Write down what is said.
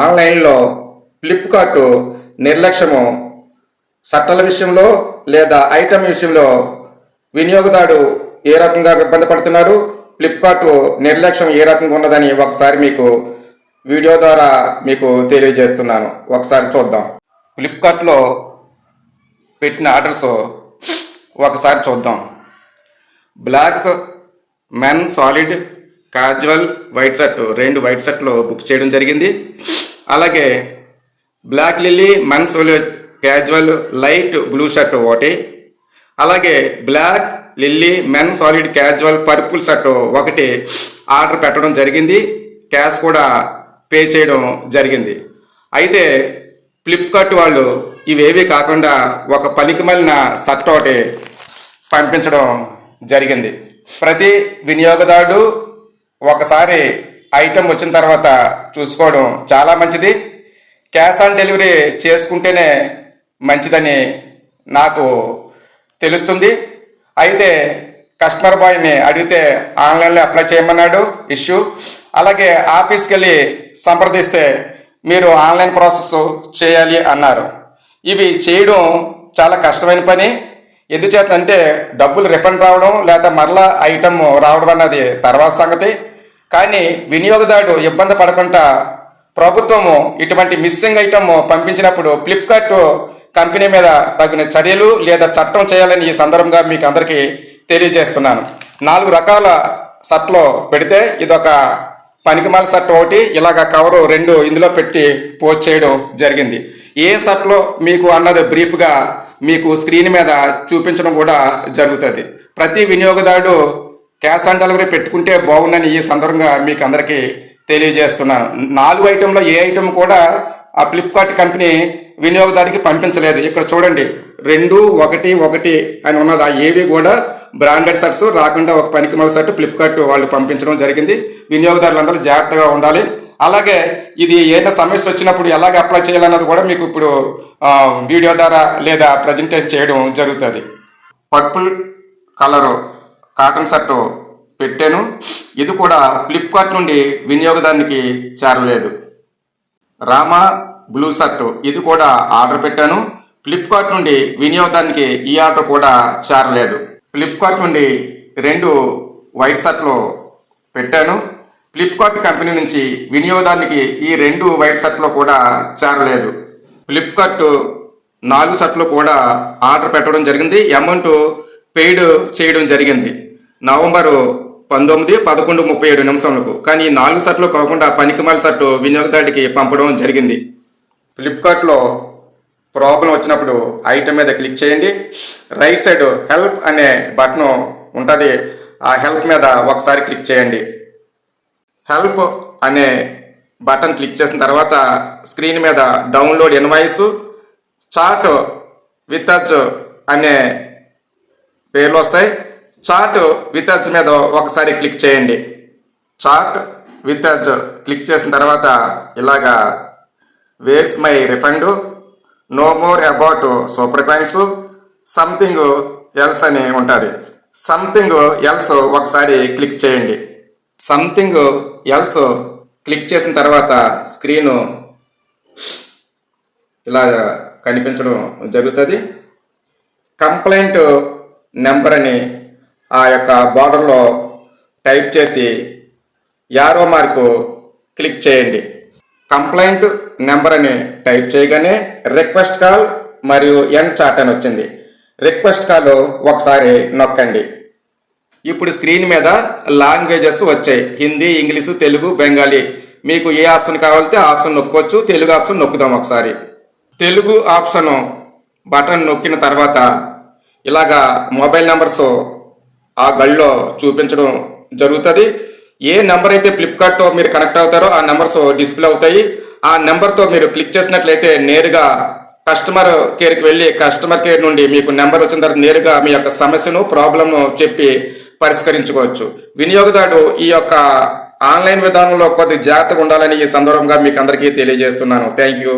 ఆన్లైన్లో ఫ్లిప్కార్ట్ నిర్లక్ష్యము. సట్టల విషయంలో లేదా ఐటమ్ విషయంలో వినియోగదారుడు ఏ రకంగా ఇబ్బంది పడుతున్నారు ఫ్లిప్కార్ట్ నిర్లక్ష్యం ఏ రకంగా ఉన్నదని ఒకసారి మీకు వీడియో ద్వారా మీకు తెలియజేస్తున్నాను. ఒకసారి చూద్దాం. ఫ్లిప్కార్ట్లో పెట్టిన ఆర్డర్స్ ఒకసారి చూద్దాం. Black men solid casual white shirt రెండు వైట్ షర్ట్లు బుక్ చేయడం జరిగింది. అలాగే black lily men's casual light blue shirt ఒకటి. అలాగే black lily men solid casual purple shirt ఒకటి ఆర్డర్ పెట్టడం జరిగింది. క్యాష్ కూడా పే చేయడం జరిగింది. అయితే ఫ్లిప్కార్ట్ వాళ్ళు ఇవేవి కాకుండా ఒక పనికి మళ్ళిన షర్ట్ ఒకటి పంపించడం జరిగింది. ప్రతి వినియోగదారుడు ఒకసారి ఐటెం వచ్చిన తర్వాత చూసుకోవడం చాలా మంచిది. క్యాష్ ఆన్ డెలివరీ చేసుకుంటేనే మంచిదని నాకు తెలుస్తుంది. అయితే కస్టమర్ బాయ్ని అడిగితే ఆన్లైన్లో అప్లై చేయమన్నాడు ఇష్యూ. అలాగే ఆఫీస్కి వెళ్ళి సంప్రదిస్తే మీరు ఆన్లైన్ ప్రాసెస్ చేయాలి అన్నారు. ఇవి చేయడం చాలా కష్టమైన పని. ఎందుచేత అంటే డబ్బులు రిఫండ్ రావడం లేదా మరలా ఐటమ్ రావడం అన్నది తర్వాత సంగతి. కానీ వినియోగదారుడు ఇబ్బంది పడకుండా ప్రభుత్వము ఇటువంటి మిస్సింగ్ ఐటమ్ పంపించినప్పుడు ఫ్లిప్కార్ట్ కంపెనీ మీద తగిన చర్యలు లేదా చట్టం చేయాలని ఈ సందర్భంగా మీకు అందరికీ తెలియజేస్తున్నాను. నాలుగు రకాల షర్ట్లు పెడితే ఇదొక పనికిమాల షర్ట్ ఒకటి ఇలాగ కవరు రెండు ఇందులో పెట్టి పోస్ట్ చేయడం జరిగింది. ఏ షర్ట్లో మీకు అన్నది బ్రీఫ్గా మీకు స్క్రీన్ మీద చూపించడం కూడా జరుగుతుంది. ప్రతి వినియోగదారుడు క్యాష్ ఆన్ డెలివరీ పెట్టుకుంటే బాగుందని ఈ సందర్భంగా మీకు అందరికీ తెలియజేస్తున్నాను నాలుగు ఐటెంలో ఏ ఐటెం కూడా ఆ ఫ్లిప్కార్ట్ కంపెనీ వినియోగదారికి పంపించలేదు. ఇక్కడ చూడండి రెండు ఒకటి ఒకటి అని ఉన్నది. ఆ ఏవి కూడా బ్రాండెడ్ షర్ట్స్ రాకుండా ఒక పనికిమాల షర్ట్ ఫ్లిప్కార్ట్ వాళ్ళు పంపించడం జరిగింది. వినియోగదారులందరూ జాగ్రత్తగా ఉండాలి. అలాగే ఇది ఏదైనా సమస్య వచ్చినప్పుడు ఎలాగ అప్లై చేయాలన్నది కూడా మీకు ఇప్పుడు వీడియో ద్వారా లేదా ప్రజెంటేషన్ చేయడం జరుగుతుంది. పర్పుల్ కలరు కాటన్ షర్టు పెట్టాను. ఇది కూడా ఫ్లిప్కార్ట్ నుండి వినియోగదానికి చేరలేదు. రామా బ్లూ షర్టు ఇది కూడా ఆర్డర్ పెట్టాను. ఫ్లిప్కార్ట్ నుండి వినియోగదానికి ఈ ఆర్డర్ కూడా చేరలేదు. ఫ్లిప్కార్ట్ నుండి రెండు వైట్ షర్ట్లు పెట్టాను. ఫ్లిప్కార్ట్ కంపెనీ నుంచి వినియోగదానికి ఈ రెండు వైట్ షర్ట్లు కూడా చేరలేదు. ఫ్లిప్కార్ట్ నాలుగు షర్ట్లు కూడా ఆర్డర్ పెట్టడం జరిగింది. అమౌంట్ పెయిడ్ చేయడం జరిగింది. నవంబరు పంతొమ్మిది పదకొండు ముప్పై ఏడు నిమిషంలకు కానీ ఈ నాలుగు షర్ట్లు కాకుండా పనికిమాల షర్టు వినియోగదారుడికి పంపడం జరిగింది. ఫ్లిప్కార్ట్లో ప్రాబ్లం వచ్చినప్పుడు ఐటమ్ మీద క్లిక్ చేయండి. రైట్ సైడ్ హెల్ప్ అనే బటన్ ఉంటుంది. ఆ హెల్ప్ మీద ఒకసారి క్లిక్ చేయండి. హెల్ప్ అనే బటన్ క్లిక్ చేసిన తర్వాత స్క్రీన్ మీద డౌన్లోడ్ ఇన్వాయిస్ చార్ట్ విత్ అనే పేర్లు వస్తాయి. చార్ట్ విత్ టచ్ మీద ఒకసారి క్లిక్ చేయండి. చార్ట్ విత్ టచ్ క్లిక్ చేసిన తర్వాత ఇలాగా where's my refund know more about super coins something else అని ఉంటుంది. సంథింగ్ ఎల్స్ ఒకసారి క్లిక్ చేయండి. సంథింగ్ ఎల్స్ క్లిక్ చేసిన తర్వాత స్క్రీను ఇలా కనిపించడం జరుగుతుంది. కంప్లైంట్ నెంబర్ అని ఆ యొక్క బార్డర్లో టైప్ చేసి యారో మార్కు క్లిక్ చేయండి. కంప్లైంట్ నెంబర్ అని టైప్ చేయగానే రిక్వెస్ట్ కాల్ మరియు ఎండ్ చాట్ అని వచ్చింది. రిక్వెస్ట్ కాల్ ఒకసారి నొక్కండి. ఇప్పుడు స్క్రీన్ మీద లాంగ్వేజెస్ వచ్చాయి. హిందీ ఇంగ్లీషు తెలుగు బెంగాలీ. మీకు ఏ ఆప్షన్ కావాలంటే ఆప్షన్ నొక్కొచ్చు తెలుగు ఆప్షన్ నొక్కుదాం ఒకసారి. తెలుగు ఆప్షన్ బటన్ నొక్కిన తర్వాత ఇలాగా మొబైల్ నెంబర్స్ ఆ గళ్ళలో చూపించడం జరుగుతుంది. ఏ నెంబర్ అయితే ఫ్లిప్కార్ట్తో మీరు కనెక్ట్ అవుతారో ఆ నెంబర్స్ డిస్ప్లే అవుతాయి. ఆ నెంబర్తో మీరు క్లిక్ చేసినట్లయితే నేరుగా కస్టమర్ కేర్కి వెళ్ళి కస్టమర్ కేర్ నుండి మీకు నెంబర్ వచ్చిన తర్వాత నేరుగా మీ యొక్క సమస్యను ప్రాబ్లమ్ను చెప్పి పరిష్కరించుకోవచ్చు. వినియోగదారుడు ఈ యొక్క ఆన్లైన్ విధానంలో కొద్ది జాగ్రత్తగా ఉండాలని ఈ సందర్భంగా మీకు అందరికీ తెలియజేస్తున్నాను. Thank you